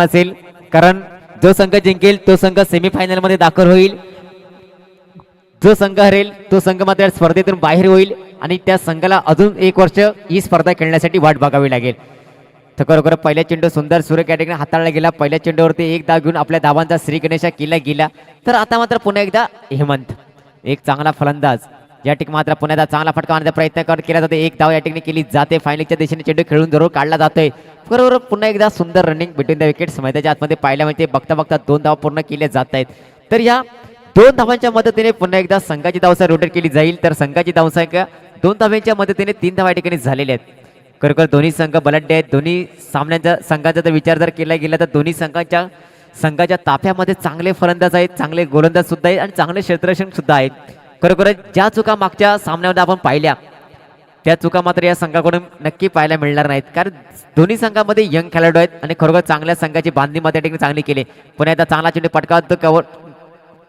असेल. कारण जो संघ जिंकेल तो संघ सेमीफायनलमध्ये दाखल होईल. जो संघ हरेल तो संघ मात्र स्पर्धेतून बाहेर होईल आणि त्या संघाला अजून एक वर्ष ही स्पर्धा खेळण्यासाठी वाट बघावी लागेल. तर खरोखर पहिल्या चेंडू सुंदर सूर्य कॅटेगरी हाताळला गेला. पहिल्या चेंडूवरती एक धाव घेऊन आपल्या धावांचा श्री गणेशा केला गेला. तर आता मात्र पुन्हा एकदा हेमंत. एक चांगला फलंदाज. या ठिकाणी मात्र पुण्याचा चांगला फटका मारण्याचा प्रयत्न करत केला जातो एक धाव या ठिकाणी केली जाते. फायनलच्या दिशेने चेंडू खेळून जरूर काढला जातोय. बरोबर पुन्हा एकदा सुंदर रनिंग बिटवीन द विकेट्स मैदानाच्या आतमध्ये पाहिल्या मिळते. बघता बघता दोन धाव पूर्ण केले जात आहेत. तर या दोन धावांच्या मदतीने पुन्हा एकदा संघाची धावसा रोटेट केली जाईल. तर संघाची धावसंख्या दोन धाव्यांच्या मदतीने तीन धावा या ठिकाणी झालेल्या आहेत. खरोखर दोन्ही संघ बलड्डे आहेत. दोन्ही सामन्यांचा संघाचा जर विचार जर केला गेला तर दोन्ही संघांच्या संघाच्या ताफ्यामध्ये चांगले फलंदाज आहेत. चांगले गोलंदाज सुद्धा आहेत आणि चांगले क्षेत्ररक्षण सुद्धा आहेत. खरोखरच ज्या चुका मागच्या सामन्यामध्ये आपण पाहिल्या त्या चुका मात्र या संघाकडून नक्की पाहायला मिळणार नाहीत. कारण दोन्ही संघामध्ये यंग खेळाडू आहेत आणि खरोखर चांगल्या संघाची बांधणी मध्ये ठिकाणी चांगली केली. पुन्हा एकदा चांगला चेंडू पटकावतो कव्हर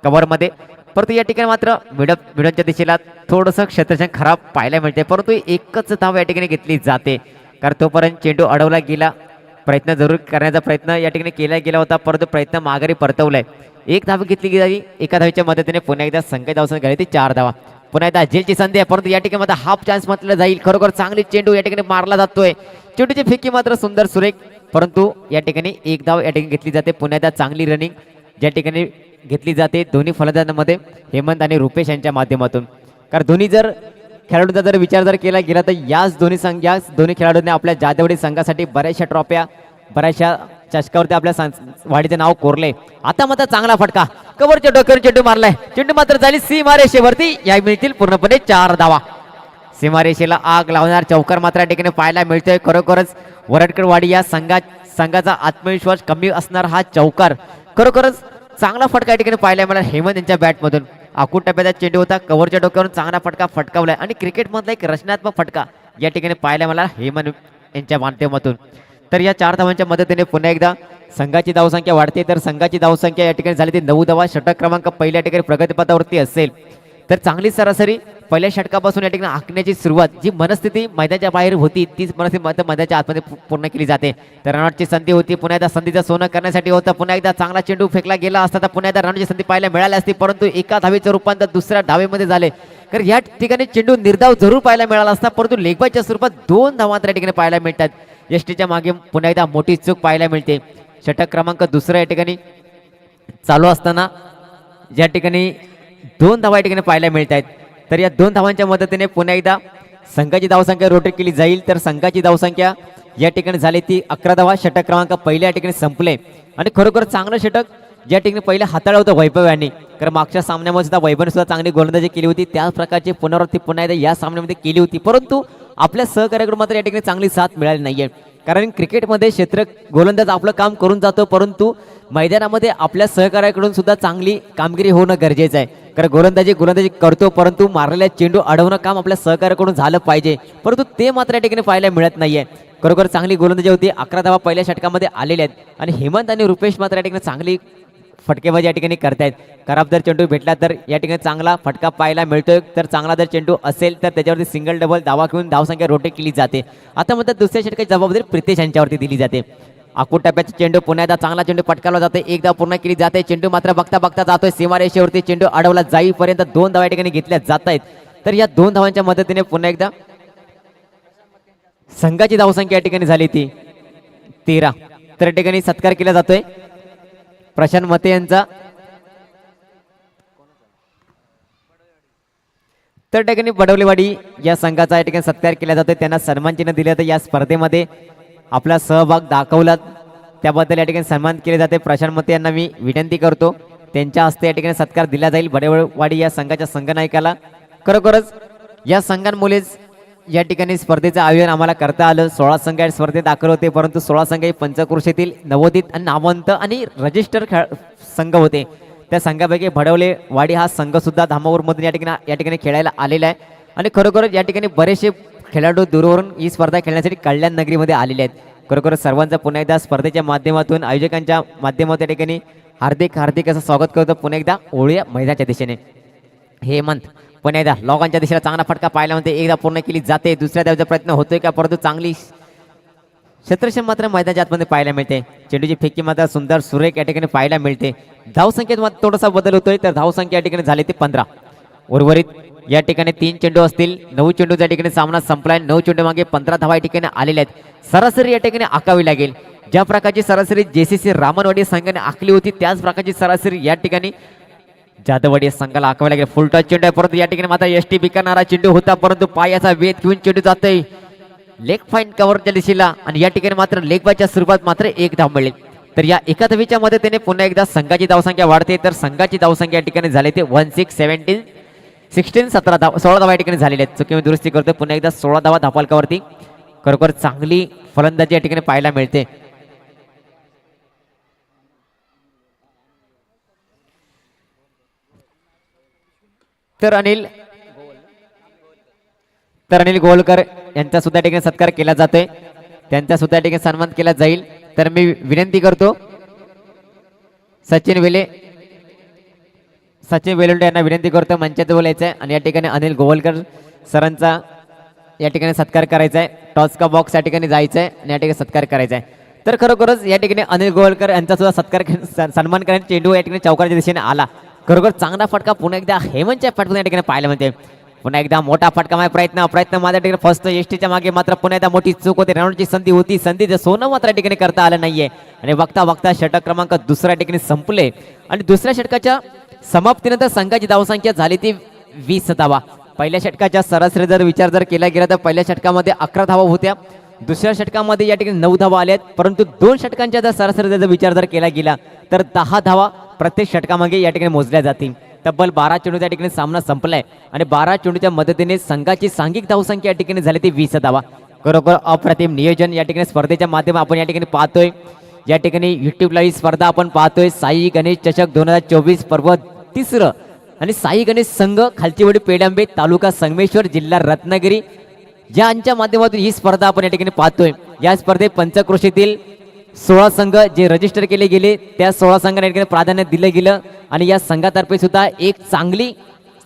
कव्हरमध्ये. परंतु या ठिकाणी मात्र मिडप मिडनच्या दिशेला थोडंसं क्षेत्रशन खराब पाहायला मिळते परंतु एकच धाव या ठिकाणी घेतली जाते. कारण तोपर्यंत चेंडू अडवला गेला. प्रयत्न जरूर करण्याचा प्रयत्न या ठिकाणी केला गेला होता. परंतु प्रयत्न माघारी परतवलाय. एक धाव घेतली गेली. एका धावीच्या मदतीने पुन्हा एकदा संकेत धावसन गेली ती चार धावा. पुन्हा एकदा झेलची संधी आहे. परंतु या ठिकाणी मात्र हाफ चान्स म्हटलं जाईल. खरोखर चांगली चेंडू या ठिकाणी मारला जातोय. चेंडूची फेकी मात्र सुंदर सुरेख. परंतु या ठिकाणी एक धाव या ठिकाणी घेतली जाते. पुन्हा एकदा चांगली रनिंग ज्या ठिकाणी घेतली जाते दोन्ही फलंदाजांमध्ये हेमंत आणि रुपेश यांच्या माध्यमातून. कारण दोन्ही जर खेळाडूंचा जर विचार जर केला गेला तर याच दोन्ही संघ याच दोन्ही खेळाडूंनी आपल्या जादेवडी संघासाठी बऱ्याचशा ट्रॉफ्या बऱ्याचशा चषकावरती आपल्या वाडीचे नाव कोरले. आता मात्र चांगला फटका. कबरच्या डोक्यावर चेंडू मारलाय. चेंडू मात्र झाली सीमारेषेवरती. या मिळतील पूर्णपणे चार धावा. सीमारेषेला आग लावणार चौकार मात्र या ठिकाणी पाहायला मिळतोय. खरोखरच वरटकरवाडी या संघा संघाचा आत्मविश्वास कमी असणार हा चौकार. खरोखरच चांगला फटका या ठिकाणी पाहायला मिळाला हेमंत यांच्या बॅटमधून. आखूट टप्प्याचा चेंडू होता. कव्हरच्या डोक्यावरून चांगला फटका फटकावलाय. आणि क्रिकेटमधला एक रचनात्मक फटका या ठिकाणी पाहायला मिळाला हेमंत यांच्या माध्यमातून तर या चार धावांच्या मदतीने पुन्हा एकदा संघाची धावसंख्या वाढते. तर संघाची धावसंख्या या ठिकाणी झाली ती नऊ धावा. षटक क्रमांक पहिल्या ठिकाणी प्रगतीपथावरती असेल. तर चांगली सरासरी पहिल्या षटकापासून या ठिकाणी आखण्याची सुरुवात जी मनस्थिती मैदानाच्या बाहेर होती तीच मनस्थिती मात्र मैदानाच्या आतमध्ये पूर्ण केली जाते. तर रनआउटची संधी होती. पुन्हा एकदा संधीचं सोनं करण्यासाठी होतं. पुन्हा एकदा चांगला चेंडू फेकला गेला असता तर पुन्हा एकदा रनआउटची संधी पाहायला मिळाली असती परंतु एका धावेचं रूपांतर दुसऱ्या धावेमध्ये झाले. तर या ठिकाणी चेंडू निर्धाव जरूर पाहायला मिळाला असता परंतु लेगबायच्या स्वरूपात दोन धावा या ठिकाणी पाहायला मिळतात. एसटीच्या मागे पुन्हा एकदा मोठी चूक पाहायला मिळते. षटक क्रमांक दुसरा या ठिकाणी चालू असताना ज्या ठिकाणी दोन धावा या ठिकाणी पाहायला मिळत आहेत. तर या दोन धावांच्या मदतीने पुन्हा एकदा संघाची धावसंख्या रोटेट केली जाईल. तर संघाची धावसंख्या या ठिकाणी झाली ती अकरा धावा. षटक क्रमांक पहिल्या या ठिकाणी संपले. आणि खरोखर चांगलं षटक ज्या ठिकाणी पहिलं हाताळलं होतं वैभव यांनी. कारण मागच्या सामन्यामध्ये सुद्धा वैभवने सुद्धा चांगली गोलंदाजी केली होती. त्याच प्रकारची पुनरावृत्ती पुन्हा एकदा या सामन्यामध्ये केली होती. परंतु आपल्या सहकार्याकडून मात्र या ठिकाणी चांगली साथ मिळाली नाहीये. कारण क्रिकेटमध्ये क्षेत्र गोलंदाज आपलं काम करून जातो परंतु मैदानामध्ये आपल्या सहकार्याकडून सुद्धा चांगली कामगिरी होणं गरजेचं आहे. कारण गोलंदाजी गोलंदाजी करतो परंतु मारलेल्या चेंडू अडवणं काम आपल्या सहकार्याकडून झालं पाहिजे. परंतु ते मात्र या ठिकाणी पाहायला मिळत नाहीये. खरोखर चांगली गोलंदाजी होती अकरा धावा पहिल्या षटकामध्ये आलेल्या आहेत. आणि हेमंत आणि रुपेश मात्र या ठिकाणी चांगली फटकेबाजी या ठिकाणी करतायत. खराब जर चेंडू भेटला तर या ठिकाणी चांगला फटका पाहायला मिळतोय. तर चांगला जर चेंडू असेल तर त्याच्यावरती सिंगल डबल धावा घेऊन धावसंख्या रोटेट केली जाते. आता म्हणतात दुसऱ्या षटकाची जबाबदारी प्रितेश यांच्यावरती दिली जाते. आकूट टप्प्याचा चेंडू पुन्हा एकदा चांगला चेंडू पटकावला जाते एकदा पूर्ण केली जाते. चेंडू मात्र बघता बघता जातोय. सीमारेषेवरती चेंडू अडवला जाईपर्यंत दोन धावा या ठिकाणी घेतल्या जात आहेत तर या दोन धावांच्या मदतीने पुन्हा एकदा संघाची धावसंख्या या ठिकाणी झाली ती तेरा. तर या ठिकाणी सत्कार केला जातोय. प्रशांत मते यांचा. तर त्या ठिकाणी बडवलेवाडी या संघाचा या ठिकाणी सत्कार केला जातोय. त्यांना सन्मान चिन्ह दिलं जातं. या स्पर्धेमध्ये आपला सहभाग दाखवला त्याबद्दल या ठिकाणी सन्मान केले जाते. प्रशांत मते यांना मी विनंती करतो. त्यांच्या हस्ते या ठिकाणी सत्कार दिला जाईल. बडेवाडी या संघाच्या संघनायकाला. खरोखरच या संघांमुळेच या ठिकाणी स्पर्धेचं आयोजन आम्हाला करता आलं. सोळा संघ या स्पर्धेत दाखल होते परंतु सोळा संघ हे पंचक्रोशीतील नवोदित आणि नामवंत आणि रजिस्टर खेळ संघ होते. त्या संघापैकी भडवले वाडी हा संघ सुद्धा या ठिकाणी या ठिकाणी खेळायला आलेला आहे. आणि खरोखरच या ठिकाणी बरेचसे खेळाडू दूरवरून ही स्पर्धा खेळण्यासाठी कल्याण नगरीमध्ये आलेले आहेत. खरोखर सर्वांचा पुन्हा एकदा स्पर्धेच्या माध्यमातून आयोजकांच्या माध्यमातून या ठिकाणी हार्दिक हार्दिक असं स्वागत करतो. पुन्हा एकदा ओळूया मैदानाच्या दिशेने. हेमंत पण एकदा लॉगांच्या दिशेला चांगला फटका पाहायला म्हणते एकदा पूर्ण केली जाते दुसऱ्या द्यायचा प्रयत्न होतोय का? परंतु चांगली क्षेत्रक्षण मात्र मैदानाच्या आतमध्ये पाहायला मिळते. चेंडूची फेकी मात्र सुंदर सुरेख या ठिकाणी पाहायला मिळते. धावसंख्येत मात्र थोडासा बदल होतोय तर धावसंख्या या ठिकाणी झाली ते पंधरा. उर्वरित या ठिकाणी तीन चेंडू असतील नऊ चेंडूच्या ठिकाणी सामना संपलाय नऊ चेंडू मागे पंधरा धावा या ठिकाणी आलेल्या आहेत. सरासरी या ठिकाणी आकावी लागेल. ज्या प्रकारची सरासरी जेसीसी रामनवाडी संघाने आखली होती त्याच प्रकारची सरासरी या ठिकाणी जादवडी या संघाला आखवायला गेले. फुल टच चेंडू आहे. परंतु या ठिकाणी मात्र एस टी बिकणारा चेंडू होता. परंतु पायाचा वेध घेऊन चेंडू जातोय. लेग फाईन कव्हरच्या दिशेला. आणि या ठिकाणी मात्र लेग बायच्या स्वरूपात मात्र एक धाव मिळेल. तर या एका धावीच्या मदतीने पुन्हा एकदा संघाची धावसंख्या वाढते. तर संघाची धावसंख्या या ठिकाणी झाली ते वन सिक्स सेव्हन्टीन सिक्स्टीन सतरा धाव सोळा धावा या ठिकाणी झालेल्या आहेत. चुकी मी दुरुस्ती करतो पुन्हा एकदा सोळा धावा धापालकावरती. खरोखर चांगली फलंदाजी या ठिकाणी पाहायला मिळते. तर अनिल तर अनिल गोलकर यांचा सुद्धा ठिकाणी सत्कार केला जातोय. त्यांचा सुद्धा ठिकाणी सन्मान केला जाईल. तर मी विनंती करतो सचिन वेले सचिन वेलुंडे यांना विनंती करतो मंचात बोलायचं आहे आणि या ठिकाणी अनिल गोवलकर सरांचा या ठिकाणी सत्कार करायचा आहे टॉस का बॉक्स या ठिकाणी जायचं आहे आणि या ठिकाणी सत्कार करायचा आहे तर खरोखरच या ठिकाणी अनिल गोवलकर यांचा सुद्धा सत्कार सन्मान करण्याचा चेंडू या ठिकाणी चौकाच्या दिशेने आला. खरोखर चांगला फटका पुन्हा एकदा हेमंतच्या फटकून या ठिकाणी पाहायला मिळते. पुन्हा एकदा मोठा फटका माझा प्रयत्न प्रयत्न माझ्या ठिकाणी फर्स्ट एसटीच्या मागे मात्र पुन्हा एकदा मोठी चूक होती. रनआउटची संधी होती. संधीचं सोनं मात्र या ठिकाणी करता आलं नाहीये. आणि बघता बघता षटक क्रमांक दुसऱ्या ठिकाणी संपले. आणि दुसऱ्या षटकाच्या समाप्तीनंतर संघाची धावसंख्या झाली ती वीस धावा पहिल्या षटकाच्या सरासरी जर विचार जर केला गेला तर पहिल्या षटकामध्ये अकरा धावा होत्या. दुसऱ्या षटकामध्ये या ठिकाणी नऊ धावा आल्या आहेत परंतु दोन षटकांच्या जर सरासरी जर विचार जर केला गेला तर दहा धावा प्रत्येक षटकामागे या ठिकाणी मोजल्या जातील. तब्बल बारा चेंडू त्या ठिकाणी सामना संपलाय आणि बारा चेंडूच्या मदतीने संघाची सांघिक धावसंख्या या ठिकाणी झाली ती वीस धावा खरोखर अप्रतिम नियोजन या ठिकाणी स्पर्धेच्या माध्यम आपण या ठिकाणी पाहतोय. या ठिकाणी युट्यूबला ही स्पर्धा आपण पाहतोय. साई गणेश चषक दोन हजार चोवीस पर्व तिसरं आणि साई गणेश संघ खालचीवडी पेडांबे तालुका संगमेश्वर जिल्हा रत्नागिरी. यांच्या माध्यमातून ही स्पर्धा आपण या ठिकाणी पाहतोय. या स्पर्धेत पंचक्रोशीतील सोळा संघ जे रजिस्टर केले गेले त्या सोळा संघांना या ठिकाणी प्राधान्य दिलं गेलं आणि या संघातर्फे सुद्धा एक चांगली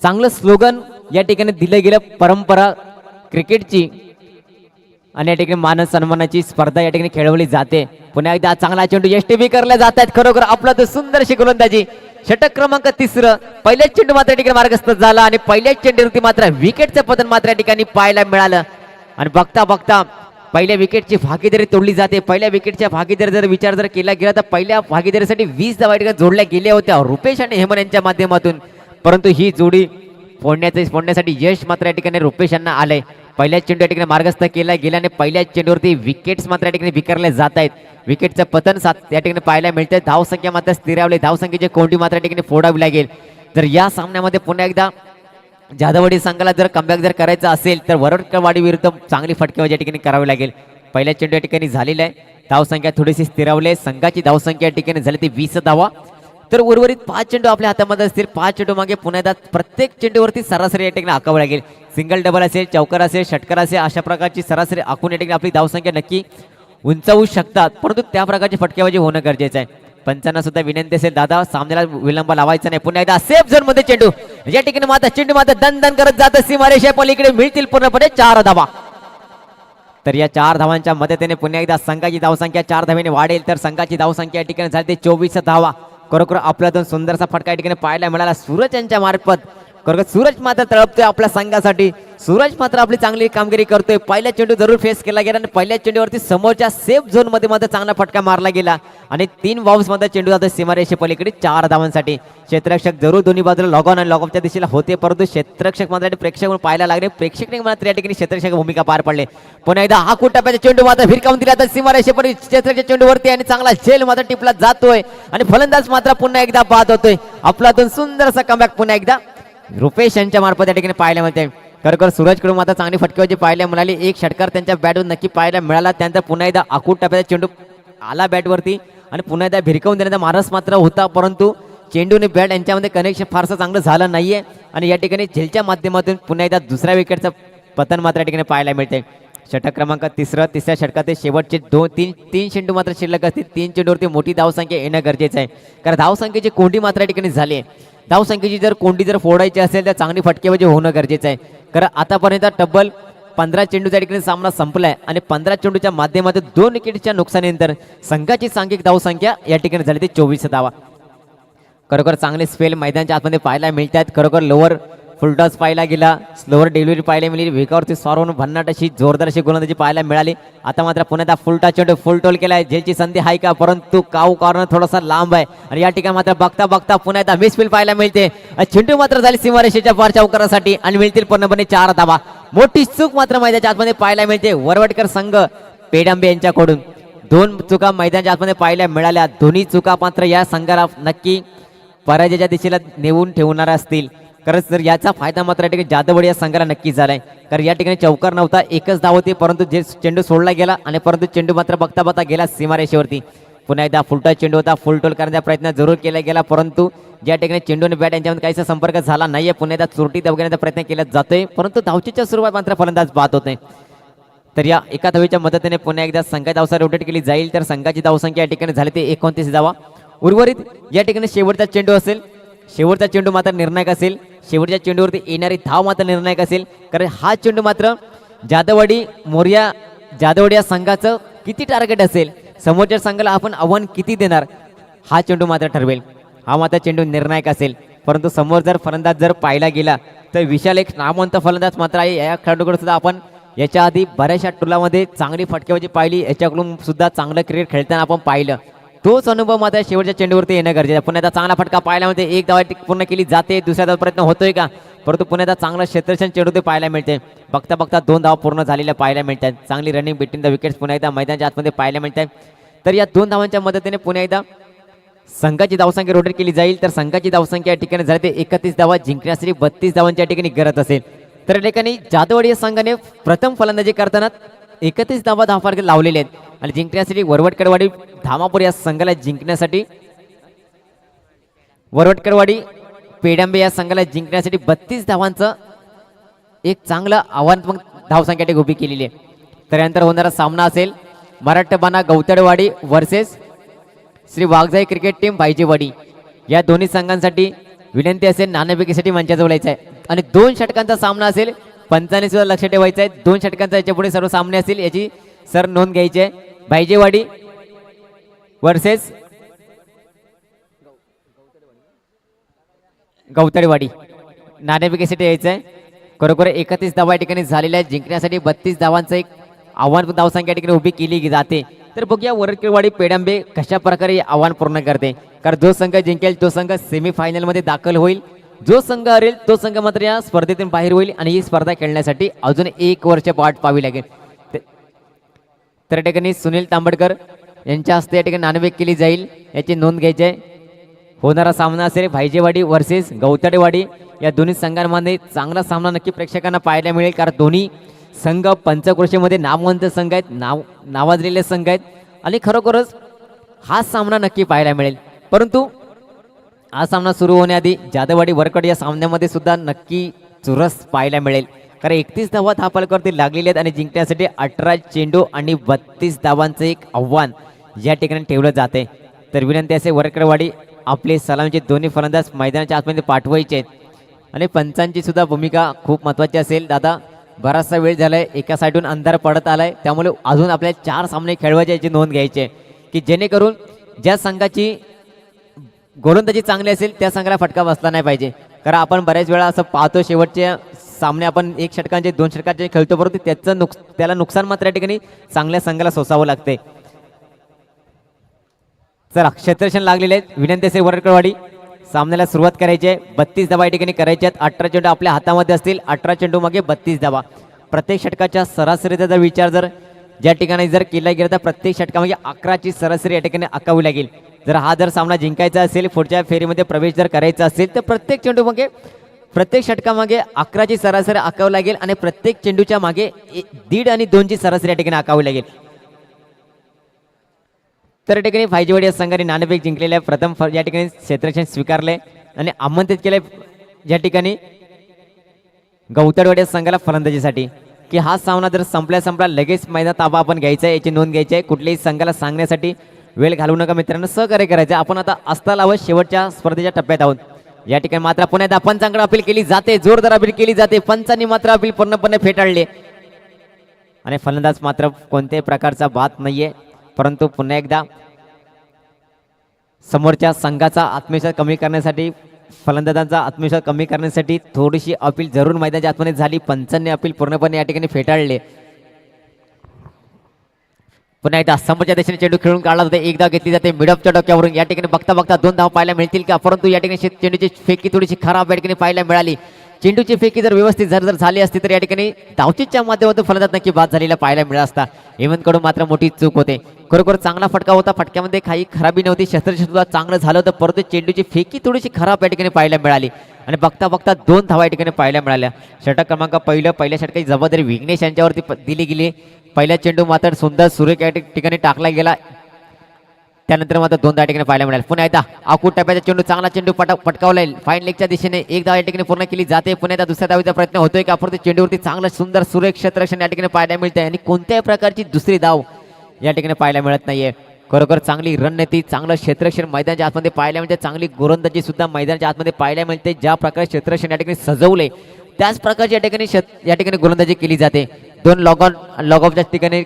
चांगलं स्लोगन या ठिकाणी दिलं गेलं परंपरा क्रिकेटची. आणि या ठिकाणी मान सन्मानाची स्पर्धा या ठिकाणी खेळवली जाते. पुन्हा एकदा चांगला चेंडू यष्टीबी टी जात आहेत खरोखर आपला तर सुंदर अशी गोलंदाजी षटक क्रमांक तिसरं. पहिल्याच चेंडू मात्र या ठिकाणी मार्गस्थ झाला आणि पहिल्याच चेंडूवरती मात्र विकेटचं पतन मात्र या ठिकाणी पाहायला मिळालं. आणि बघता बघता पहिल्या विकेटची भागीदारी तोडली जाते. पहिल्या विकेटच्या भागीदारी जर विचार जर केला गेला तर पहिल्या भागीदारीसाठी वीस धावा जोडल्या गेल्या होत्या. रुपेश आणि हेमन यांच्या माध्यमातून. परंतु ही जोडी फोडण्याचे फोडण्यासाठी यश मात्र या ठिकाणी रुपेश यांना आलंय. पहिल्याच चेंडू या ठिकाणी मार्गस्थ केला गेला आणि पहिल्याच चेंडूवरती विकेट्स मात्र या ठिकाणी विकारले जात आहेत. विकेटचं पतन सात या ठिकाणी पाहायला मिळतंय. धावसंख्या मात्र स्थिरावली. धावसंख्येची कोंडी मात्र या ठिकाणी फोडावी लागेल. तर या सामन्यामध्ये पुन्हा एकदा जाधववाडी संघाला जर कमबॅक जर करायचं असेल तर वरडकरवाडी विरुद्ध चांगली फटकेबाजी या ठिकाणी करावी लागेल. पहिल्या चेंडू या ठिकाणी झालेला आहे. धावसंख्या थोडीशी स्थिरावली आहे. संघाची धावसंख्या या ठिकाणी झाली ती वीस धावा. तर उर्वरित पाच चेंडू आपल्या हातामध्ये असतील. पाच चेंडू मागे पुन्हा एकदा प्रत्येक चेंडूवरती सरासरी या ठिकाणी आकावं लागेल. सिंगल डबल असेल चौकर असेल षटकर असेल अशा प्रकारची सरासरी आखून या ठिकाणी आपली धावसंख्या नक्की उंचावू शकतात. परंतु त्या प्रकारची फटकेबाजी होणं गरजेचं आहे. पंचांना सुद्धा विनंती असेल दादा सामन्याला विलंब लावायचा नाही. पुन्हा एकदा सेफ झोनमध्ये चेंडू. या ठिकाणी माता चेंडू माता दन दन करत जात सीमारेषा पलीकडे मिळतील पूर्णपणे चार धावा. तर या चार धावांच्या मदतीने पुन्हा एकदा संघाची धावसंख्या चार धावेने वाढेल. तर संघाची धावसंख्या या ठिकाणी झाली ते चोवीस धावा. खरोखर दोन सुंदरसा फटका या ठिकाणी पाहायला मिळाला. सूरज यांच्या मार्फत खरोखर सूरज मात्र तळपतोय आपल्या संघासाठी. सूरज मात्र आपली चांगली कामगिरी करतोय. पहिल्या चेंडू जरूर फेस केला गेला आणि पहिल्या चेंडूवरती समोरच्या सेफ झोनमध्ये मात्र चांगला फटका मारला गेला. आणि तीन वाव्समध्ये चेंडू जातो सीमारेषे पलीकडे चार धावांसाठी. क्षेत्ररक्षक जरूर दोन्ही बाजूला लॉग ऑन आणि लॉग ऑफच्या दिशेला होते परंतु क्षेत्ररक्षक मात्र प्रेक्षक म्हणून पाहायला लागले. प्रेक्षक मात्र या ठिकाणी क्षेत्ररक्षक भूमिका पार पडले. पुन्हा एकदा हा कुटाप्याचा चेंडू मात्र भिरकावून दिला तर सीमारेषे पण क्षेत्रच्या चेंडूवरती आणि चांगला झेल मात्र टिपला जातोय. आणि फलंदाज मात्र पुन्हा एकदा बाद होतोय. आपला दोन सुंदर असा कमबॅक पुन्हा एकदा. रुपेश यांच्या मार्फत या ठिकाणी पाहायला मिळते खरोखर सूरजकडून मात्र चांगली फटकेबाजी पाहायला मिळाली. एक षटकार त्यांच्या बॅटवर नक्की पाहायला मिळाला. त्यानंतर पुन्हा एकदा आकूट टप्प्याचा चेंडू आला बॅटवरती आणि पुन्हा एकदा भिरकवून देण्याचा मारस मात्र होता. परंतु चेंडू आणि बॅट यांच्यामध्ये कनेक्शन फारसं चांगलं झालं नाहीये. आणि या ठिकाणी झेलच्या माध्यमातून पुन्हा एकदा दुसऱ्या विकेटचं पतन मात्र या ठिकाणी पाहायला मिळते षटक क्रमांक तिसरं तिसऱ्या षटकातील शेवटचे दोन तीन तीन चेंडू मात्र शिल्लक असतील. तीन चेंडूवरती मोठी धावसंख्या येणं गरजेचं आहे. कारण धावसंख्येची कोंडी मात्र या ठिकाणी झाली आहे. धावसंख्येची जर कोंडी जर फोडायची असेल तर चांगली फटकेबाजी होणं गरजेचं आहे. कारण आतापर्यंत तब्बल पंधरा चेंडूच्या ठिकाणी सामना संपलाय आणि पंधरा चेंडूच्या माध्यमातून दोन विकेटच्या नुकसानीनंतर संघाची सांघिक धावसंख्या या ठिकाणी झाली ती चोवीस धावा खरोखर चांगले स्पेल मैदानाच्या आतमध्ये पाहायला मिळतात. खरोखर लोअर फुलटॉस पाहायला गेला. स्लोवर डिलिव्हरी पाहायला मिळाली. वेगावरती स्वारून भन्नाट अशी जोरदार अशी गोलंदाजी पाहायला मिळाली. आता मात्र पुण्यात फुलटा चेंडू फुल टोल केलाय. जेची संधी आहे का? परंतु काऊ कॉर्नर थोडासा लांब आहे. आणि या ठिकाणी मात्र बघता बघता पुन्हा एकदा मिसफिल पाहायला मिळते. आणि चेंडू मात्र झाली सीमारेषेच्या पार चौकारासाठी आणि मिळतील पूर्णपणे चार धावा. मोठी चूक मात्र मैदानाच्या आतमध्ये पाहायला मिळते. वरवटकर संघ पेडांबे यांच्याकडून. दोन चुका मैदानाच्या आतमध्ये पाहायला मिळाल्या. दोन्ही चुका मात्र या संघाला नक्की पराजयाच्या दिशेला नेऊन ठेवणार असतील. खरंच तर याचा फायदा मात्र या ठिकाणी जाधवड या संघाला नक्की झालाय. कारण या ठिकाणी चौकार नव्हता एकच धाव होती परंतु जे चेंडू सोडला गेला आणि परंतु चेंडू मात्र बघता बघता गेला सीमारेषेवरती. पुन्हा एकदा फुलटा चेंडू होता फुलटोल करण्याचा प्रयत्न जरूर केला गेला परंतु ज्या ठिकाणी चेंडू आणि बॅट यांच्यामध्ये काहीसा संपर्क झाला नाहीये पुन्हा एकदा चोरटी दाबण्याचा प्रयत्न केला जातोय परंतु धावचीच्या सुरुवात मात्र फलंदाज बाद होत नाही. तर या एका धावीच्या मदतीने पुन्हा एकदा संघाची धावसा रोटेट केली जाईल तर संघाची धावसंख्या या ठिकाणी झाली ते एकोणतीस धावा उर्वरित या ठिकाणी शेवटचा चेंडू असेल शेवटचा चेंडू मात्र निर्णायक असेल. शेवटच्या चेंडूवरती येणारी धाव मात्र निर्णायक असेल. कारण हा चेंडू मात्र जादवाडी मोर्या जादवाडी या संघाचं किती टार्गेट असेल? समोरच्या संघाला आपण आव्हान किती देणार? हा चेंडू मात्र ठरवेल. हा मात्र चेंडू निर्णायक असेल. परंतु समोर जर फलंदाज जर पाहिला गेला तर विशाल एक नामवंत फलंदाज मात्र आहे. या खेळाडूकडे सुद्धा आपण याच्या आधी बऱ्याचशा टुलामध्ये चांगली फटकेबाजी पाहिली. याच्याकडून सुद्धा चांगलं क्रिकेट खेळताना आपण पाहिलं. तोच अनुभव मात्र शेवटच्या चेंडूवरती येणं गरजेचं आहे. पुन्हा चांगला फटका पाहायला मिळते एक धावा पूर्ण केली जाते दुसऱ्या धावा प्रयत्न होतोय का? परंतु पुन्हा चांगला क्षेत्रक्षण चेंडू ते पाहायला मिळते. बघता बघता दोन धावा पूर्ण झालेल्या पाहायला मिळतात. चांगली रनिंग बिटवीन द विकेट्स पुन्हा एकदा मैदानाच्या आतमध्ये पाहायला मिळतात तर या दोन धावांच्या मदतीने पुन्हा एकदा संघाची धावसंख्या रोटेट केली जाईल. तर संघाची धावसंख्या या ठिकाणी झाली ते एकतीस धावा जिंकण्यासाठी बत्तीस धावांच्या या ठिकाणी गरज असेल. तर या ठिकाणी जाधवडी या संघाने प्रथम फलंदाजी करताना एकतीस धावा धावफार लावलेले आहेत. आणि जिंकण्यासाठी वरवटकरवाडी धामापूर या संघाला जिंकण्यासाठी वरवटकरवाडी पेडांबे या संघाला जिंकण्यासाठी बत्तीस धावांचं एक चांगलं आव्हानात्मक धावसंख्या ठिकाणी उभी केलेली आहे. तर यानंतर होणारा सामना असेल मराठबाना Gautadwadi versus Shri Waghjai cricket team Bayjewadi या दोन्ही संघांसाठी विनंती असेल नाणेफेकीसाठी मंचाजवळ यायचं आहे. आणि दोन षटकांचा सामना असेल पंचाने सुद्धा लक्ष ठेवायचं आहे. दोन षटकांचा याच्यापुढे सर्व सामने असतील याची सर नोंद घ्यायची आहे. बायजेवाडी वर्सेस गवतडवाडी नाणेफेकीसाठी यायचं आहे खरोखर एकतीस धावा या ठिकाणी झालेल्या आहेत. जिंकण्यासाठी बत्तीस धावांचं एक आव्हान धावसंख्या या ठिकाणी उभी केली जाते. तर बघूया वरकेवाडी पेडंबे कशा प्रकारे आव्हान पूर्ण करते. कारण जो संघ जिंकेल तो संघ सेमीफायनलमध्ये दाखल होईल. जो संघ हरेल तो संघ मात्र या स्पर्धेतून बाहेर होईल आणि ही स्पर्धा खेळण्यासाठी अजून एक वर्ष वाट पाहावी लागेल. तर ठिकाणी सुनील तांबडकर यांच्या हस्ते या ठिकाणी नाणेफेक केली जाईल याची नोंद घ्यायची आहे. होणारा सामना असेल भाईजेवाडी वर्सेस गवतडेवाडी. या दोन्ही संघांमध्ये चांगला सामना नक्की प्रेक्षकांना पाहायला मिळेल कारण दोन्ही संघ पंचक्रोशीमध्ये नामवंत संघ आहेत नाव नावाजलेले संघ आहेत. आणि खरोखरच हा सामना नक्की पाहायला मिळेल. परंतु हा सामना सुरू होण्याआधी जादवाडी वरकड या सामन्यामध्ये सुद्धा नक्की चुरस पाहायला मिळेल. कारण एकतीस धावा धापालकरती लागलेले आहेत आणि जिंकण्यासाठी अठरा चेंडू आणि बत्तीस धावांचं एक आव्हान या ठिकाणी ठेवलं जाते तर विनंती असे वरकडवाडी आपले सलामीचे दोन्ही फलंदाज मैदानाच्या आतमध्ये पाठवायचे आहेत. आणि पंचांची सुद्धा भूमिका खूप महत्त्वाची असेल. दादा बराचसा वेळ झालाय एका साईडून अंधार पडत आलाय. त्यामुळे अजून आपल्याला चार सामने खेळवायचे याची नोंद घ्यायची की जेणेकरून ज्या संघाची गोलंदाजी चांगली असेल त्या संघाला फटका बसला नाही पाहिजे. कारण आपण बऱ्याच वेळा असं पाहतो शेवटचे सामने आपण एक षटकांचे दोन षटकांचे खेळतो परंतु त्याचं नुक त्याला नुकसान मात्र या ठिकाणी चांगल्या संघाला सोसावं लागते. चला क्षेत्रक्षण लागलेले आहेत. विनंती असेल वरकडवाडी सामन्याला सुरुवात करायची आहे. बत्तीस धावा या ठिकाणी करायच्या आहेत. अठरा चेंडू आपल्या हातामध्ये असतील. अठरा चेंडू मागे बत्तीस धावा. प्रत्येक षटकाच्या सरासरीचा जर विचार जर ज्या ठिकाणी जर केला गेला तर प्रत्येक षटकामागे अकराची सरासरी या ठिकाणी आकावी लागेल. जर हा जर सामना जिंकायचा असेल पुढच्या फेरीमध्ये प्रवेश जर करायचा असेल तर प्रत्येक चेंडू मागे प्रत्येक षटकामागे अकराची सरासरी आकावी लागेल आणि प्रत्येक चेंडूच्या मागे दीड आणि दोनची सरासरी या ठिकाणी आकावी लागेल. तर या ठिकाणी फायजीवाडी या संघाने नाणेफेक जिंकलेल्या आहे. प्रथम या ठिकाणी क्षेत्रक्षण स्वीकारले आणि आमंत्रित केले या ठिकाणी गौतडवाडी या संघाला फलंदाजीसाठी. की हा सामना जर संपल्या संपला लगेच मैदान ताबा आपण घ्यायचा आहे याची नोंद घ्यायची आहे. कुठल्याही संघाला सांगण्यासाठी वेळ घालवू नका मित्रांनो सहकार्य करायचं. आहे. आपण आता असता लावत शेवटच्या स्पर्धेच्या टप्प्यात आहोत. या ठिकाणी मात्र पुन्हा एकदा पंचांकडे अपील केली जाते जोरदार अपील केली जाते. पंचांनी मात्र अपील पूर्णपणे फेटाळले. आणि फलंदाज मात्र कोणत्याही प्रकारचा बात नाहीये. परंतु पुन्हा एकदा समोरच्या संघाचा आत्मविश्वास कमी करण्यासाठी फलंदाजांचा आत्मविश्वास कमी करण्यासाठी थोडीशी अपील जरूर मैदानाच्या आतमध्ये झाली. पंचांनी अपील पूर्णपणे या ठिकाणी फेटाळले. पुन्हा एकदा समोरच्या दिशेने चेंडू खेळून काढला जाते. एकदा घेतली जाते. मिडअपच्या डोक्यावरून या ठिकाणी बघता बघता दोन धाव पाहायला मिळतील का? परंतु या ठिकाणी चेंडूची फेकी थोडीशी खराब या ठिकाणी पाहायला मिळाली. चेंडूची फेकी जर व्यवस्थित जर जर झाली असती तर या ठिकाणी धावचीच्या माध्यमातून फलंदाज नक्की बाद झालेला पाहायला मिळाला असता. हेमंतकडून मात्र मोठी चूक होते. खरोखर चांगला फटका होता. फटक्यामध्ये काही खराबी नव्हती. शस्त्रशस्त्र चांगलं झालं होतं. परंतु चेंडूची फेकी थोडीशी खराब या ठिकाणी पाहायला मिळाली. आणि बघता बघता दोन धावा या ठिकाणी पाहायला मिळाल्या. षटक क्रमांक पहिलं पहिल्या षटकाची जबाबदारी विघ्नेश यांच्यावरती दिली गेली. पहिला चेंडू मात्र सुंदर सुरेख या ठिकाणी टाकला गेला. त्यानंतर मात्र दोन या ठिकाणी पाहायला मिळाल. पुन्हा एकदा आकूट टप्प्याचा चेंडू चांगला चेंडू पट पटकावला फाईन लेगच्या दिशेने एक धाव या ठिकाणी पूर्ण केली जाते. पुन्हा एकदा दुसऱ्या धावीचा प्रयत्न होतोय. का परंतु चेंडूवरती चांगलं सुंदर सुरेख क्षेत्ररक्षण या ठिकाणी पाहायला मिळते आणि कोणत्याही प्रकारची दुसरी धाव या ठिकाणी पाहायला मिळत नाहीये. खरोखर चांगली रणनीती चांगलं क्षेत्रक्षण मैदानाच्या आतमध्ये पाहायला मिळते चांगली गोलंदाजी सुद्धा मैदानाच्या आतमध्ये पाहायला मिळते ज्या प्रकारे क्षेत्रक्षण या ठिकाणी सजवले त्याच प्रकारची या ठिकाणी या ठिकाणी गोलंदाजी केली जाते. दोन लॉग ऑन लॉग ऑफच्या ठिकाणी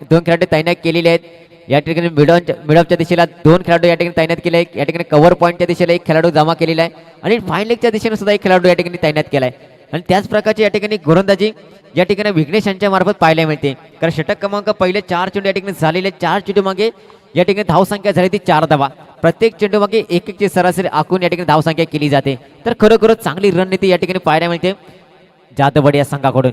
दोन खेळाडू तैनात केलेले आहेत. या ठिकाणी मिडॉनच्या मिडॉपच्या दिशेला दोन खेळाडू या ठिकाणी तैनात केले आहे या ठिकाणी कव्हर पॉईंटच्या दिशेला एक खेळाडू जमा केलेला आहे आणि फाईन लेगच्या दिशेने सुद्धा एक खेळाडू या ठिकाणी तैनात केला आहे आणि त्याच प्रकारची या ठिकाणी गोलंदाजी या ठिकाणी विघ्नेश यांच्या मार्फत पाहायला मिळते कारण षटक क्रमांक पहिले चार चेंडू या ठिकाणी झालेले चार चेंडू मागे या ठिकाणी धावसंख्या झाली ती चार धावा प्रत्येक चेंडू मागे एक एकची सरासरी आखून या ठिकाणी धावसंख्या केली जाते तर खरोखरच चांगली रणनीती या ठिकाणी पाहायला मिळते जाधवड या संघाकडून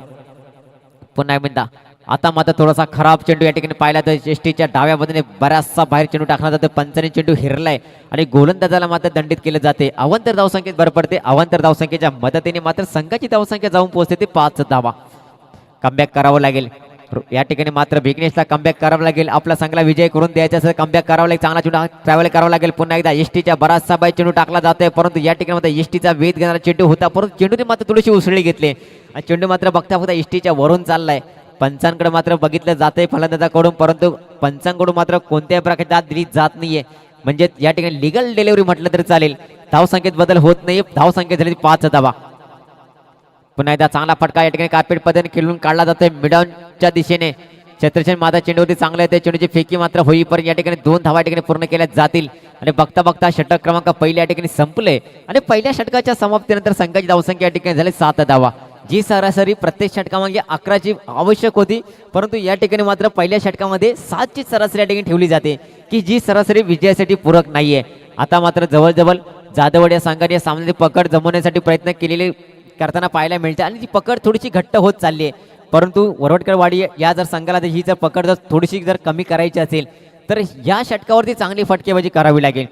पुन्हा एकदा आता मात्र थोडासा खराब चेंडू या ठिकाणी पाहिला तर एसटीच्या डाव्या बाजूने बऱ्याचसा बाहेर चेंडू टाकला जातो. पंचाने चेंडू हिरलाय आणि गोलंदाजाला मात्र दंडित केले जाते. अवंतर धावसंख्येत भर पडते. अवंतर धावसंख्येच्या मदतीने मात्र संघाची धावसंख्या जाऊन पोहोचते ते पाच धावा. कमबॅक करावं लागेल. या ठिकाणी मात्र बिघनेशला कमबॅक करावं लागेल. आपला संघाला विजय करून द्यायचा असेल कमबॅक करावं लागेल. चांगला चेंडू ट्रॅव्हल करावं लागेल. पुन्हा एकदा एसटीच्या बराचसा बाय चेंडू टाकला जातोय. परंतु या ठिकाणी मात्र एसटीचा वेध घेणारा चेंडू होता. परंतु चेंडूने मात्र थोडीशी उसळी घेतली. आणि चेंडू मात्र बघता बघता एसटीच्या वरून चाललाय. पंचांकडे मात्र बघितलं जातंय फलंदाजाकडून परंतु पंचांकडून मात्र कोणत्याही प्रकारची दाद दिली जात नाहीये. म्हणजे या ठिकाणी लिगल डिलिव्हरी म्हटलं तरी चालेल. धावसंख्येत बदल होत नाही धावसंख्येत झाली पाच धावा. पुन्हा एकदा चांगला फटका या ठिकाणी कार्पेट पद्धतीने खेळून काढला जातोय मिडॉनच्या दिशेने. छत्रसेन माझा चेंडूवरती चांगलं येते चेंडूची फेकी मात्र होईपर्यंत या ठिकाणी दोन धावा या ठिकाणी पूर्ण केल्या जातील. आणि बघता बघता षटक क्रमांक पहिल्या या ठिकाणी संपले आणि पहिल्या षटकाच्या समाप्तीनंतर संघाची धावसंख्या या ठिकाणी झाली सात धावा. जी सरासरी प्रत्येक षटकामागे अकराची आवश्यक होती परंतु या ठिकाणी मात्र पहिल्या षटकामध्ये सातची सरासरी या ठिकाणी ठेवली जाते की जी सरासरी विजयासाठी पूरक नाहीये. आता मात्र जवळजवळ जाधवड या संघाने या सामन्याची पकड जमवण्यासाठी प्रयत्न केलेले करताना पाहायला मिळते आणि ती पकड थोडीशी घट्ट होत चालली आहे. परंतु वरवटकरवाडी या जर संघाला जर ही जर पकड जर थोडीशी जर कमी करायची असेल तर या षटकावरती चांगली फटकेबाजी करावी लागेल.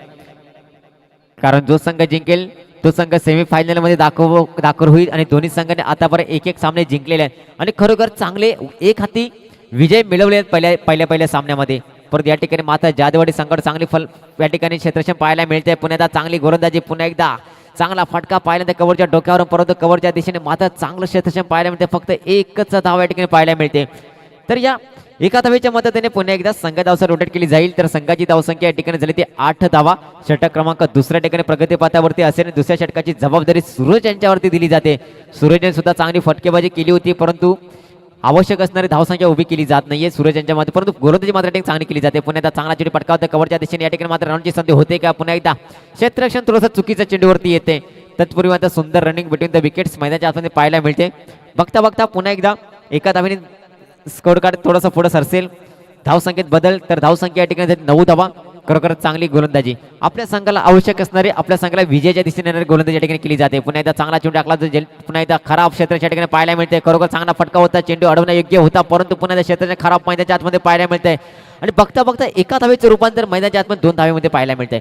कारण जो संघ जिंकेल तो संघ सेमीफायनलमध्ये दाखव दाखल होईल आणि दोन्ही संघाने आतापर्यंत एक एक सामने जिंकलेले आहेत. आणि खरोखर चांगले एक हाती विजय मिळवले आहेत पहिल्या पहिल्या पहिल्या सामन्यामध्ये. परत या ठिकाणी मात्र जादवाडी संकट चांगली फल या ठिकाणी क्षेत्रक्षण पाहायला मिळते पुन्हा एकदा चांगली गोलंदाजी पुन्हा एकदा चांगला फटका पाहिला त्या कव्हरच्या डोक्यावरून. परंतु कव्हरच्या दिशेने मात्र चांगलं क्षेत्रक्षण पाहायला मिळते फक्त एकच धाव या ठिकाणी पाहायला मिळते. तर या एका धावेच्या मदतीने पुन्हा एकदा संघ धावसा रोटेट केली जाईल. तर संघाची धावसंख्या या ठिकाणी झाली ती आठ धावा. षटक क्रमांक दुसऱ्या ठिकाणी प्रगतीपथावरती असेल दुसऱ्या षटकाची जबाबदारी सूरज यांच्यावरती दिली जाते. सूरजने सुद्धा चांगली फटकेबाजी केली होती परंतु आवश्यक असणारी धावसंख्या उभी केली जात नाहीये सूरज यांच्या मध्ये परंतु गोलंदाजी मात्र ठिकाणी चांगली केली जाते. पुन्हा एकदा चांगला चेंडू होता कवरच्या दिशेने या ठिकाणी मात्र रनची संधी होते का? पुन्हा एकदा क्षेत्ररक्षण थोडंसं चुकीच्या चेंडूवरती येते. तत्पूर्वी मात्र सुंदर रनिंग बिटवीन द विकेट्स मैदानाच्या आतमध्ये पाहायला मिळते. बघता बघता पुन्हा एकदा एका धावेने स्कोर कार्ड थोडंसं पुढे सरसेल. धावसंख्येत बदल तर धावसंख्या या ठिकाणी नऊ धावा. खरोखरच चांगली गोलंदाजी. आपल्या संघाला आवश्यक असणारे आपल्या संघाला विजयाच्या दिशेने येणारी गोलंदाजी या ठिकाणी केली जाते. पुन्हा एकदा चांगला चेंडू टाकला तर पुन्हा एकदा खराब क्षेत्राच्या ठिकाणी पाहायला मिळते खरोखर चांगला फटका होता. चेंडू अडवणं योग्य होता परंतु पुन्हा त्या क्षेत्राच्या खराब मैदानाच्या आतमध्ये पाहायला मिळते आणि बघता बघता एका धावेचं रूपांतर मैदानाच्या आतमध्ये दोन धावेमध्ये पाहायला मिळते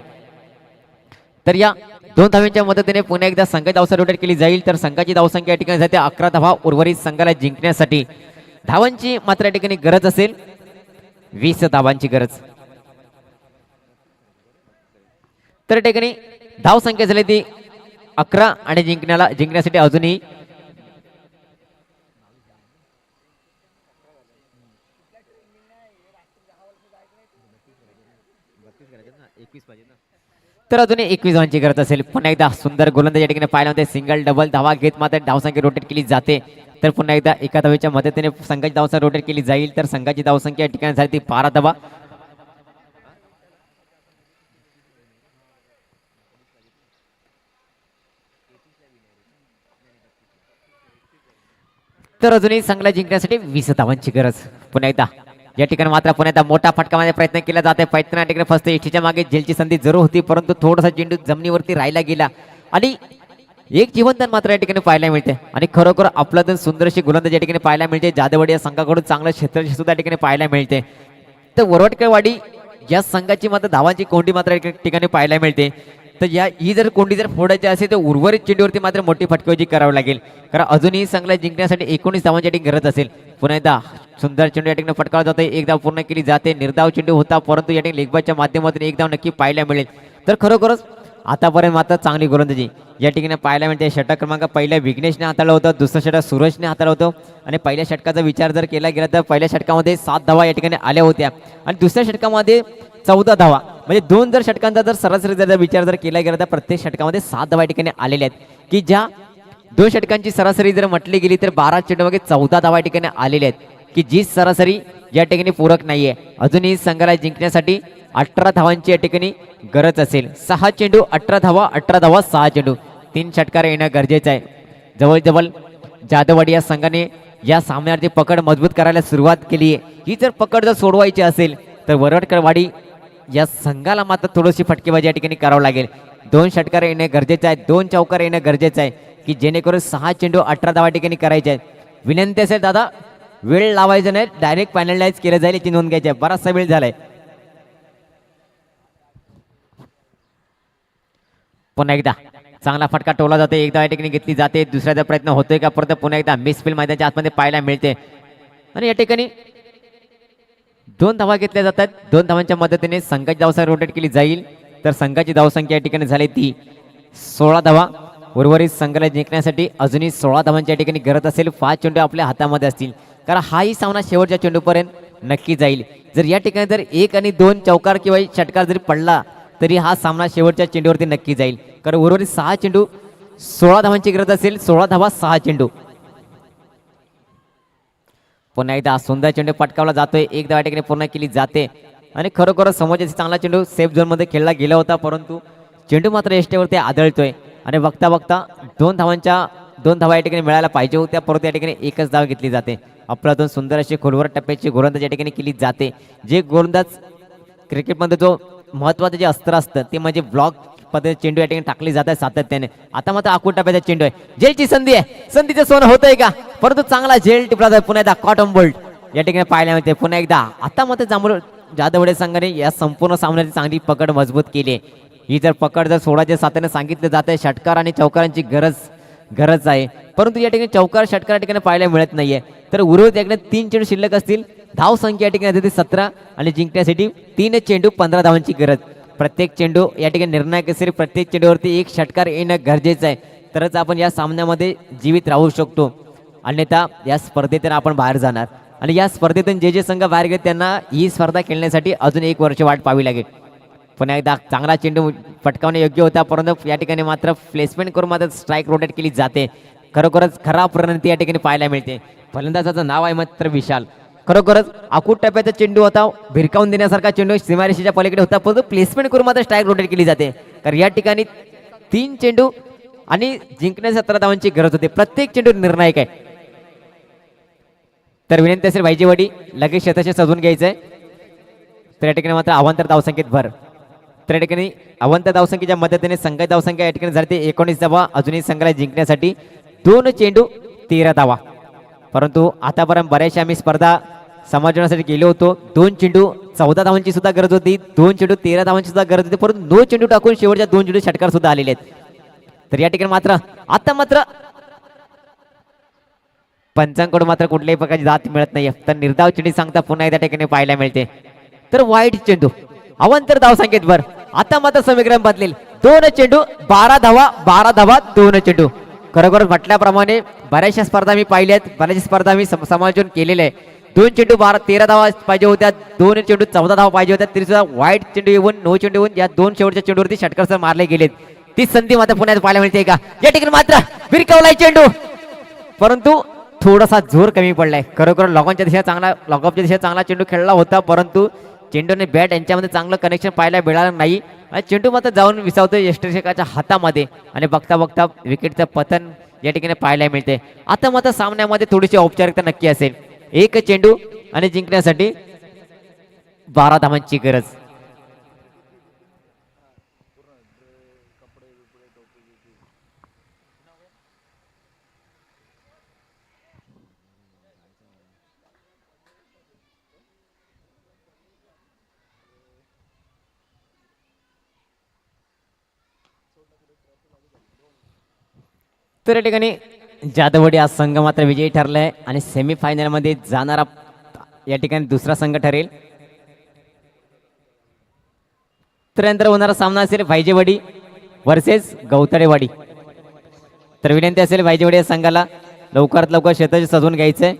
तर या दोन धाव्यांच्या मदतीने पुन्हा एकदा संघाची धावसा रोटेट केली जाईल. तर संघाची धावसंख्या या ठिकाणी जाते. अकरा धावा उर्वरित संघाला जिंकण्यासाठी. धावांची मात्र या ठिकाणी गरज असेल. वीस धावांची गरज. तर ठिकाणी धाव संख्या झाली ती अकरा आणि जिंकण्याला जिंकण्यासाठी अजूनही तर अजून एकवीस धावांची गरज असेल. पुन्हा एकदा सुंदर गोलंदाज या ठिकाणी पाहिला होते सिंगल डबल धावा घेत मात्र धावसंख्या रोटेट केली जाते. तर पुन्हा एकदा एका धावेच्या मदतीने संघाची धावसंख्या रोटेट केली जाईल. तर संघाची धावसंख्या या ठिकाणी झाली ती बारा धावा. तर अजूनही चांगला जिंकण्यासाठी वीस धावांची गरज. पुन्हा एकदा. या ठिकाणी मात्र पुण्याचा मोठा मोठा फटकामध्ये प्रयत्न केला जात आहे. प्रयत्न या ठिकाणी फक्त एटीच्या मागे जेलची संधी जरूर होती परंतु थोडासा चेंडू जमिनीवरती राहिला गेला. आणि एक जीवनदान मात्र या ठिकाणी पाहायला मिळते. आणि खरोखर आपलं तर सुंदरशी गोलंदाज या ठिकाणी पाहायला मिळते. जाधवडी या संघाकडून चांगलं क्षेत्ररक्षण सुद्धा या ठिकाणी पाहायला मिळते. तर वरवटकरवाडी या संघाची मात्र धावांची कोंडी मात्र या ठिकाणी पाहायला मिळते. तर या ही जर कोंडी जर फोडायची असेल तर उर्वरित चेंडूवरती मात्र मोठी फटकेबाजी करावी लागेल. कारण अजूनही संघाला जिंकण्यासाठी एकोणीस धावांच्या ठिकाणी गरज असेल. पुन्हा एकदा सुंदर चेंडू या ठिकाणी फटकावला जातो एक धाव पूर्ण केली जाते. निर्धाव चेंडू होता परंतु या ठिकाणी लेखबाच्या माध्यमातून एक धाव नक्की पाहायला मिळेल. तर खरोखरच आतापर्यंत मात्र चांगली गोलंदाजी. या ठिकाणी पाहायला मिळते. षटक क्रमांक पहिल्या विघ्नेशने हाताळलं होतं. दुसरं षटक सुरेशने हाताळलं होतं. आणि पहिल्या षटकाचा विचार जर केला गेला तर पहिल्या षटकामध्ये सात धावा या ठिकाणी आल्या होत्या. आणि दुसऱ्या षटकामध्ये चौदा धावा. म्हणजे दोन जर षटकांचा जर सरासरी जर विचार जर केला गेला तर प्रत्येक षटकामध्ये सात धावा ठिकाणी आलेल्या आहेत. की ज्या दोन षटकांची सरासरी जर म्हटली गेली तर बारा चेंडूमागे चौदा धावा ठिकाणी आलेल्या आहेत. की जी सरासरी या ठिकाणी पूरक नाहीये. अजूनही संघाला जिंकण्यासाठी अठरा धावांची या ठिकाणी गरज असेल. सहा चेंडू अठरा धावा अठरा धावा सहा चेंडू. तीन षटकार येणं गरजेचं आहे. जवळजवळ जादवाडी या संघाने या सामन्यावरती पकड मजबूत करायला सुरुवात केली आहे ही जर पकड जर सोडवायची असेल तर वरडकरवाडी या संघाला मात्र थोडीशी फटकेबाजी या ठिकाणी करावं लागेल. दोन षटकार येणे गरजेचं आहे दोन चौकार येणं गरजेचं आहे की जेणेकरून सहा चेंडू अठरा धावा ठिकाणी करायचे आहेत. विनंती असेल दादा वेळ लावायचा नाही डायरेक्ट फायनलाइज केलं जाईल याची नोंद घ्यायची आहे. बराचसा वेळ झालाय. पुन्हा एकदा चांगला फटका टोला जातो एकदा या ठिकाणी घेतली जाते दुसऱ्याचा प्रयत्न होतोय का? परत पुन्हा एकदा मिस मिसफिल मैदानाच्या आतमध्ये पाहायला मिळते. आणि या ठिकाणी दोन धावा घेतल्या जातात. दोन धावांच्या मदतीने संघाची धावसंख्या रोटेट केली जाईल. तर संघाची धावसंख्या या ठिकाणी झाली ती सोळा धावा. उर्वरित संघाला जिंकण्यासाठी अजूनही सोळा धावांची या ठिकाणी गरज असेल. पाच चेंडू आपल्या हातामध्ये असतील. कारण हाही सामना शेवटच्या चेंडूपर्यंत नक्की जाईल. जर या ठिकाणी जर एक आणि दोन चौकार किंवा षटकार जरी पडला तरी हा सामना शेवटच्या चेंडूवरती नक्की जाईल. कारण उर्वरित सहा चेंडू सोळा धावांची गरज असेल. सोळा धावा सहा चेंडू. पुन्हा एकदा सुंदर चेंडू पटकावला जातोय. एक धावा ठिकाणी पूर्ण केली जाते. आणि खरोखर समोरच्या चांगला चेंडू सेफ झोनमध्ये खेळला गेला होता परंतु चेंडू मात्र एसटीवरती आदळतोय. आणि बघता बघता दोन धावांच्या दोन धावा या ठिकाणी मिळायला पाहिजे होत्या परंतु या ठिकाणी एकच धाव घेतली जाते. आपल्यातून सुंदर अशी खोलवर टप्प्याची गोलंदाज या ठिकाणी केली जाते. जे गोलंदाज क्रिकेटमध्ये जो महत्वाचं जे अस्त्र असतं ते म्हणजे ब्लॉक पद्धतीने चेंडू या ठिकाणी टाकली जात आहे सातत्याने. आता मात्र आखूट टप्प्याचा चेंडू आहे. जेलची संधी आहे. संधीचं सोनं होतंय का? परंतु चांगला जेल टिपला जातो पुन्हा एकदा कॉटन बोल्ट या ठिकाणी पाहायला मिळते पुन्हा एकदा. आता मात्र जांभूळ जाधवडे संघाने या संपूर्ण सामन्याची चांगली पकड मजबूत केली आहे. ही जर पकड जर सोळाच्या साताने सांगितलं जात आहे षटकार आणि चौकारांची गरज गरज आहे. परंतु या ठिकाणी चौकार षटकार या ठिकाणी पाहायला मिळत नाहीये. तर उर्वरित याकडे तीन चेंडू शिल्लक असतील. धाव संख्या या ठिकाणी सतरा आणि जिंकण्यासाठी तीन चेंडू पंधरा धावांची गरज. प्रत्येक चेंडू या ठिकाणी निर्णायक असेल प्रत्येक चेंडूवरती एक षटकार येणं गरजेचं आहे. तरच आपण या सामन्यामध्ये जीवित राहू शकतो. अन्यथा या स्पर्धेतून आपण बाहेर जाणार. आणि या स्पर्धेतून जे जे संघ बाहेर गेले त्यांना ही स्पर्धा खेळण्यासाठी अजून एक वर्ष वाट पाहावी लागेल. पण एकदा चांगला चेंडू फटकावणे योग्य होता परंतु या ठिकाणी मात्र प्लेसमेंट करून मात्र स्ट्राईक रोटेट केली जाते. खरोखरच खराब प्रणती या ठिकाणी पाहायला मिळते. फलंदाजाचं नाव आहे मात्र विशाल. खरोखरच अकूट टप्प्याचा चेंडू होता. भिरकावून देण्यासारखा चेंडू सीमारेषेच्या पलीकडे होता. परंतु प्लेसमेंट करून मात्र स्ट्राईक रोटेट केली जाते. कारण या ठिकाणी तीन चेंडू आणि जिंकण्याच्या सतरा धावांची गरज होते. प्रत्येक चेंडू निर्णायक आहे. तर विनंती असेल भाईजीवाडी लगेच शतशे सजून घ्यायचंय. तर या ठिकाणी मात्र अवांतर धावसंख्येत भर. तर या ठिकाणी अवंत धावसंख्येच्या मदतीने संघाची धावसंख्या या ठिकाणी झाली ते एकोणीस धावा अजूनही संघाला जिंकण्यासाठी दोन चेंडू तेरा धावा. परंतु आतापर्यंत बऱ्याचशा आम्ही स्पर्धा समाजनासाठी गेलो होतो. दोन चेंडू चौदा धावांची सुद्धा गरज होती. दोन चेंडू तेरा धावांची सुद्धा गरज होती. परंतु दोन चेंडू टाकून शेवटच्या दोन चेंडू षटकार सुद्धा आलेले आहेत. तर या ठिकाणी मात्र आता मात्र पंचांकडून मात्र कुठल्याही प्रकारची जात मिळत नाही तर निर्धाव चेंडू सांगता पुन्हा एकदा ठिकाणी पाहायला मिळते. तर वाईट चेंडू अवांतर धाव संख्येत भर आता मात्र समीकरण बदलेल. दोन चेंडू बारा धावा बारा धावा दोन चेंडू. खरोखर म्हटल्याप्रमाणे बऱ्याचशा स्पर्धा मी पाहिल्या आहेत. बऱ्याचशा स्पर्धा मी सम- समायोजन आहे. दोन चेंडू बारा तेरा धावा पाहिजे होत्या. दोन चेंडू चौदा धावा पाहिजे होत्या. तरी सुद्धा वाईट चेंडू येऊन नऊ चेंडू येऊन या दोन शेवटच्या चेंडूवरती षटकर मारले गेलेत. ती संधी मात्र पुण्यात पाहायला मिळते का? या ठिकाणी मात्र विरकवलाय चेंडू. परंतु थोडासा जोर कमी पडलाय. खरोखर लॉगॉनच्या दिशा चांगला लॉकअपच्या दिशा चांगला चेंडू खेळला होता. परंतु चेंडू आणि बॅट यांच्यामध्ये चांगलं कनेक्शन पाहायला मिळालं नाही. आणि चेंडू मात्र जाऊन विसावतो यष्टरक्षकाच्या हातामध्ये. आणि बघता बघता विकेटचं पतन या ठिकाणी पाहायला मिळते आता मात्र सामन्यामध्ये थोडीशी औपचारिकता नक्की असेल. एक चेंडू आणि जिंकण्यासाठी बारा धावांची गरज. तर या ठिकाणी जादवडी हा संघ मात्र विजयी ठरलाय आणि सेमीफायनलमध्ये जाणारा या ठिकाणी दुसरा संघ ठरेल. तर नंतर होणारा सामना असेल भाईजेवाडी वर्सेस गवतडेवाडी. तर विनंती असेल भाईजेवाडी या संघाला लवकरात लवकर शेताचे सजवून घ्यायचंय.